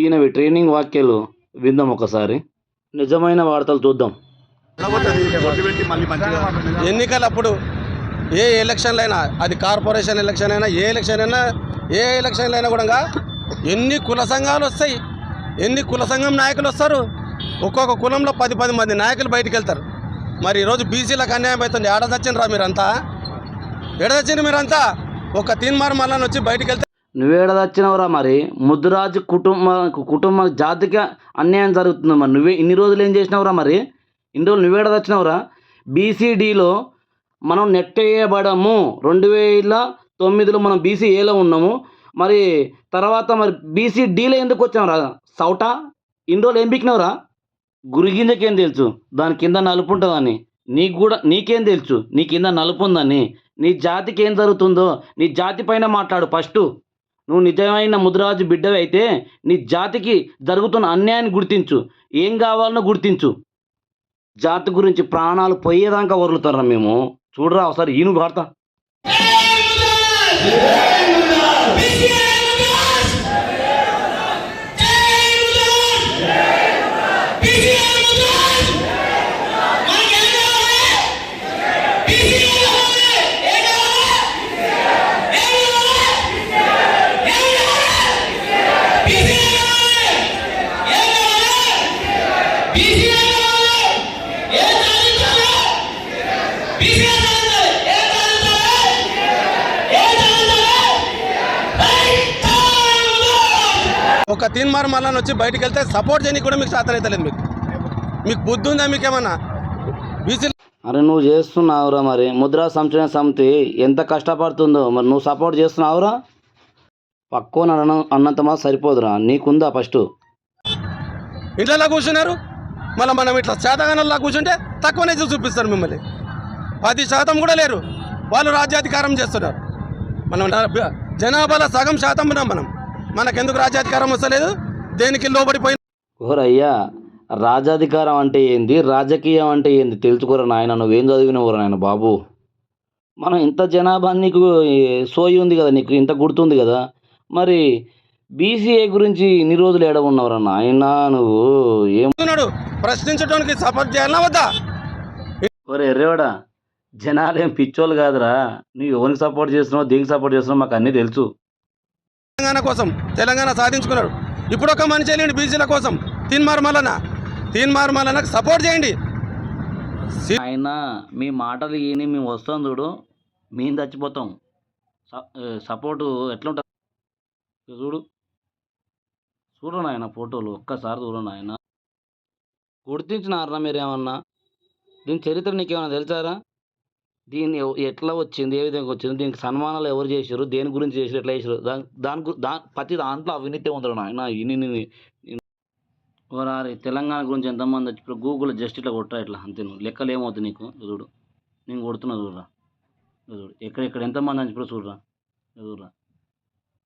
ఈయన ట్రైనింగ్ వాక్యాలు విందాం ఒకసారి. నిజమైన వార్తలు చూద్దాం. ఎన్నికలప్పుడు ఏ ఎలక్షన్లు అయినా అది కార్పొరేషన్ ఎలక్షన్ అయినా ఏ ఎలక్షన్ అయినా ఏ ఎలక్షన్లు అయినా కూడా ఎన్ని కుల సంఘాలు వస్తాయి ఎన్ని కుల సంఘం నాయకులు వస్తారు ఒక్కొక్క కులంలో పది పది మంది నాయకులు బయటికి వెళ్తారు మరి ఈరోజు బీసీలకు అన్యాయం అవుతుంది. ఎడదచ్చిన రా మీరంతా? ఏడ మీరంతా? ఒక తీన్మార్ మళ్ళీ వచ్చి బయటకు వెళ్తారు నువ్వేడ వచ్చినవరా మరి? ముద్దురాజు కుటుంబ కుటుంబ జాతికి అన్యాయం జరుగుతుంది మరి. నువ్వే ఇన్ని రోజులు ఏం చేసినావురా మరి? ఇన్ని రోజులు నువ్వేడ బీసీడీలో మనం నెట్ వేయబడము రెండు వేల తొమ్మిదిలో మనం బీసీ ఏలో ఉన్నాము. మరి తర్వాత మరి బీసీ డీలో ఎందుకు వచ్చావురా? సౌటా? ఇన్ని రోజులు ఏం పిక్కినావురా గురిగింజకేం తెలుసు దాని కింద నలుపు ఉంటుందని. నీకు కూడా నీకేం తెలుసు నీ కింద నలుపు ఉందని. నీ జాతికి ఏం జరుగుతుందో నీ జాతి పైన మాట్లాడు ఫస్ట్. నువ్వు నిజమైన ముద్రాజు బిడ్డవి అయితే నీ జాతికి జరుగుతున్న అన్యాయాన్ని గుర్తించు ఏం కావాలనో గుర్తించు జాతి గురించి ప్రాణాలు పోయేదాకా వదులుతారా మేము చూడరా ఒకసారి ఈను వార్త ఒక తీన్మార్ మళ్ళీ వచ్చి బయటికి వెళ్తే సపోర్ట్ చేయడానికి కూడా మీకు చేతనైతలేదు మీకు. మీకు బుద్ధి ఉందా మీకేమన్నా బీసీ అరే నువ్వు చేస్తున్నావురా మరి. ముద్రా సంక్షేమ సమితి ఎంత కష్టపడుతుందో మరి నువ్వు సపోర్ట్ చేస్తున్నావురా? పక్కన అన్న అన్నంత మాత్రం సరిపోదురా. నీకుందా ఫస్ట్ ఇంట్లో కూర్చున్నారు? మళ్ళీ మనం ఇట్లా శాతగానంలా కూర్చుంటే తక్కువనే చూపిస్తారు మిమ్మల్ని. పది శాతం కూడా లేరు. వాళ్ళు రాజ్యాధికారం చేస్తున్నారు. మనం జనాభాలో సగం శాతం ఉన్నాం మనం. మనకెందుకు రాజ్యాధికారం వస్తలేదు? దేనికి లోబడిపోయి ఓరయ్యా రాజాధికారం అంటే ఏంది? రాజకీయం అంటే ఏంది? తెలుసుకోరా నాయన నువ్వేం చదివినవురా నాయన బాబు? మనం ఇంత జనాభా నీకు సోయి ఉంది కదా నీకు ఇంత గుర్తుంది కదా? మరి బీసీఏ గురించి ఇన్ని రోజులు ఏడ ఉన్నవరా నాయన నువ్వు ఏం ఉన్నాడు? ప్రశ్నించడానికి సపోర్ట్ చేయాలన్నా వద్దా? ఒరే ఎర్రేవాడా జనాలు ఏం పిచ్చోళ్ళు కాదురా. నువ్వు ఎవరికి సపోర్ట్ చేస్తున్నావు దేనికి సపోర్ట్ చేస్తున్నావు మాకు అన్నీ తెలుసు. తెలంగాణ కోసం తెలంగాణ సాధించుకున్నాడు. ఇప్పుడు ఒక మనిషి వెళ్ళండి బీసీల కోసం. తీన్మార్ మల్లన తీన్మార్ మల్లనకు సపోర్ట్ చేయండి. ఆయన మీ మాటలు ఏని మేము వస్తాం చూడు. మేము చచ్చిపోతాం. సపోర్టు ఎట్లుంటుంది? ఇక చూడు. చూడు నాయన ఫోటోలు ఒక్కసారి చూడు నాయన. గుర్తించినారా మీరేమన్నా? దీని చరిత్ర నీకేమైనా తెలుసారా? దీన్ని ఎట్లా వచ్చింది ఏ విధంగా వచ్చింది దీనికి సన్మానాలు ఎవరు చేశారు దేని గురించి చేశారు ఎట్లా చేశారు దాని దాని గు- దా ప్రతి దాంట్లో అవినీతి ఉందరు నాయన. ఇన్ని ఓరారి తెలంగాణ గురించి ఎంతమంది వచ్చి ఇప్పుడు గూగుల్ జస్ట్ ఇట్లా కొట్టరా ఇట్లా? అంతే నువ్వు లెక్కలు ఏమవుతుంది నీకు? చూడు. నేను కొడుతున్నా చూడరా. చూడు. ఎక్కడెక్కడ ఎంతమంది అని చెప్పి చూడరా? చూడరా.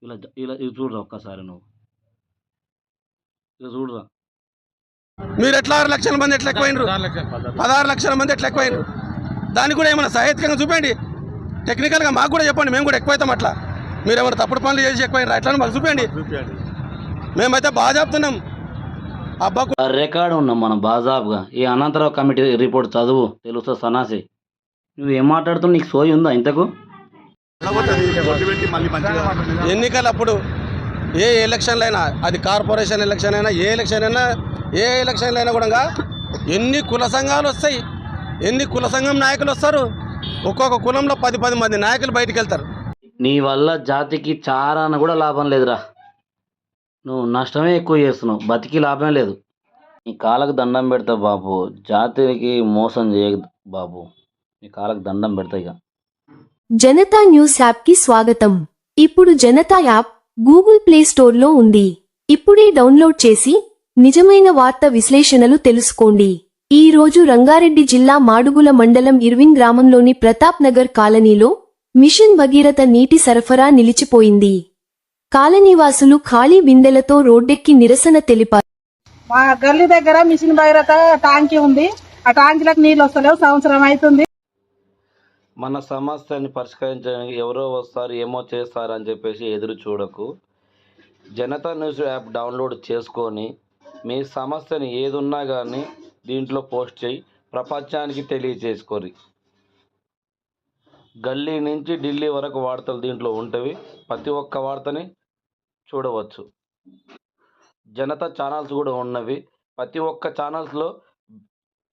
ఇలా ఇలా ఇది చూడరా ఒక్కసారి నువ్వు. ఇక చూడరా. మీరు ఎట్లా ఆరు లక్షల మంది ఎట్లా ఎక్కువైనరు పదహారు లక్షల మంది ఎట్లా ఎక్కువైనరు దాన్ని కూడా ఏమైనా సాహిత్యంగా చూపండి టెక్నికల్గా మాకు కూడా చెప్పండి మేము కూడా ఎక్కువైతాం అట్లా. మీరు ఏమైనా తప్పుడు పనులు చేసి ఎక్కువైనరు అట్లా మాకు చూపండి మేమైతే బాగా చెప్తున్నాం. అబ్బాకు రికార్డు ఉన్నాం మనం బాజాబ్గా. ఈ అనంతరావు కమిటీ రిపోర్ట్ చదువు తెలుస్తా సనాసి నువ్వు ఏం మాట్లాడుతున్నావు? నీకు సోయి ఉందా ఇంతకు? ఎన్నికలప్పుడు ఏ ఎలక్షన్లు అయినా అది కార్పొరేషన్ ఎలక్షన్ అయినా ఏ ఎలక్షన్ అయినా ఏ ఎలక్షన్లు అయినా కూడా ఎన్ని కుల సంఘాలు వస్తాయి ఎన్ని కుల సంఘం నాయకులు వస్తారు ఒక్కొక్క కులంలో పది పది మంది నాయకులు బయటికి వెళ్తారు. నీ వల్ల జాతికి చారాన కూడా లాభం లేదురా. నువ్వు నష్టమే ఎక్కువ చేస్తున్నావు బతికి లాభం లేదు. నీ కాళ్ళకు దండం పెడతా బాబు జాతికి మోసం చేయదు బాబు. నీ కాళ్ళకు దండం పెడతా ఇక. జనతా న్యూస్ యాప్కి స్వాగతం. ఇప్పుడు జనతా యాప్ గూగుల్ ప్లే స్టోర్లో ఉంది. ఇప్పుడే డౌన్లోడ్ చేసి నిజమైన వార్త విశ్లేషణలు తెలుసుకోండి. ఈ రోజు రంగారెడ్డి జిల్లా మాడుగుల మండలం ఇర్విన్ గ్రామంలోని ప్రతాప్ నగర్ కాలనీలో మిషన్ భగీరథ నీటి సరఫరా నిలిచిపోయింది. కాలనీవాసులు ఖాళీ బిందెలతో రోడ్డెక్కి నిరసన తెలిపారు. మా గల్లీ దగ్గర మిషన్ భగీరథ టాంకీ ఉంది. ఆ టాంకీలకు నీళ్ళు వస్తలేవు. సంవత్సరం అవుతుంది. మన సమస్యని పరిష్కరించడానికి ఎవరో వస్తారు ఏమో చేస్తారు అని చెప్పేసి ఎదురు చూడకు. జనతా న్యూస్ యాప్ డౌన్లోడ్ చేసుకొని మీ సమస్యని ఏదున్నా కానీ దీంట్లో పోస్ట్ చేయి ప్రపంచానికి తెలియచేసుకొని గల్లీ నుంచి ఢిల్లీ వరకు వార్తలు దీంట్లో ఉంటవి ప్రతి ఒక్క వార్తని చూడవచ్చు. జనతా ఛానల్స్ కూడా ఉన్నవి ప్రతి ఒక్క ఛానల్స్లో